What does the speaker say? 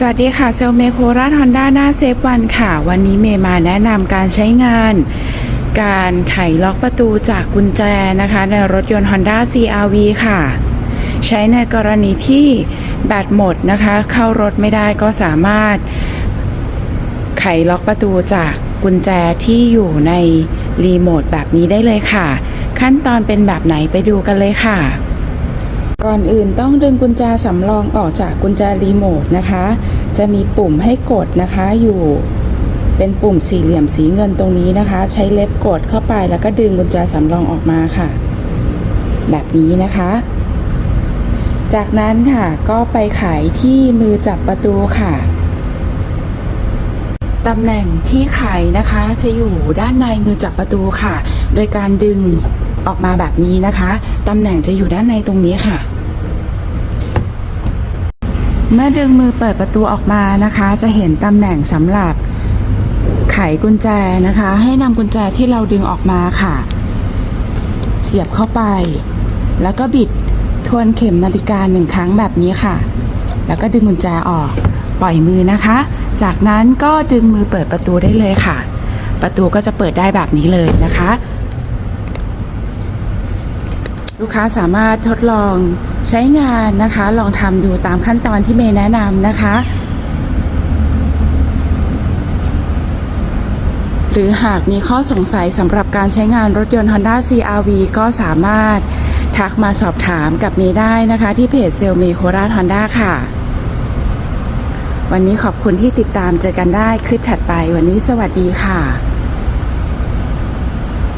สวัสดีค่ะเซลเมโคราชฮอนด้าหน้าเซฟวันค่ะ วันนี้เมย์มาแนะนำการใช้งาน การไขล็อกประตูจากกุญแจนะคะ ในรถยนต์ Honda CRV ค่ะ ใช้ในกรณีที่แบตหมดนะคะ เข้ารถไม่ได้ก็สามารถ ไขล็อกประตูจากกุญแจที่อยู่ในรีโมทแบบนี้ได้เลยค่ะ ขั้นตอนเป็นแบบไหนไปดูกันเลยค่ะ ก่อนอื่นต้องดึงกุญแจสำรองออกจากกุญแจรีโมทนะคะ จะมีปุ่มให้กดนะคะอยู่เป็นปุ่มสี่เหลี่ยมสีเงินตรงนี้นะคะ ใช้เล็บกดเข้าไปแล้วก็ดึงกุญแจสำรองออกมาค่ะ แบบนี้นะคะ จากนั้นค่ะก็ไปไขที่มือจับประตูค่ะตำแหน่งที่ไขนะคะจะอยู่ด้านในมือจับประตูค่ะ โดยการดึงออกมาแบบนี้นะคะ ตำแหน่งจะอยู่ด้านในตรงนี้ค่ะ เมื่อดึงมือเปิดประตูออกมานะคะ จะเห็นตำแหน่งสำหรับไขกุญแจนะคะ ให้นำกุญแจที่เราดึงออกมาค่ะ เสียบเข้าไป แล้วก็บิดทวนเข็มนาฬิกาหนึ่งครั้งแบบนี้ค่ะ แล้วก็ดึงกุญแจออก ปล่อยมือนะคะ จากนั้นก็ดึงมือเปิดประตูได้เลยค่ะ ประตูก็จะเปิดได้แบบนี้เลยนะคะ ลูกค้าสามารถทดลอง ใช้งานนะคะ ลองทำดูตามขั้นตอนที่เมย์แนะนำนะคะ หรือหากมีข้อสงสัยสำหรับการใช้งานรถยนต์ Honda CRV ก็สามารถทักมาสอบถามกับเมย์ได้นะคะ ที่เพจเซลเมโคราชฮอนด้าค่ะ วันนี้ขอบคุณที่ติดตามเจอกันได้คลิปถัดไป วันนี้สวัสดีค่ะ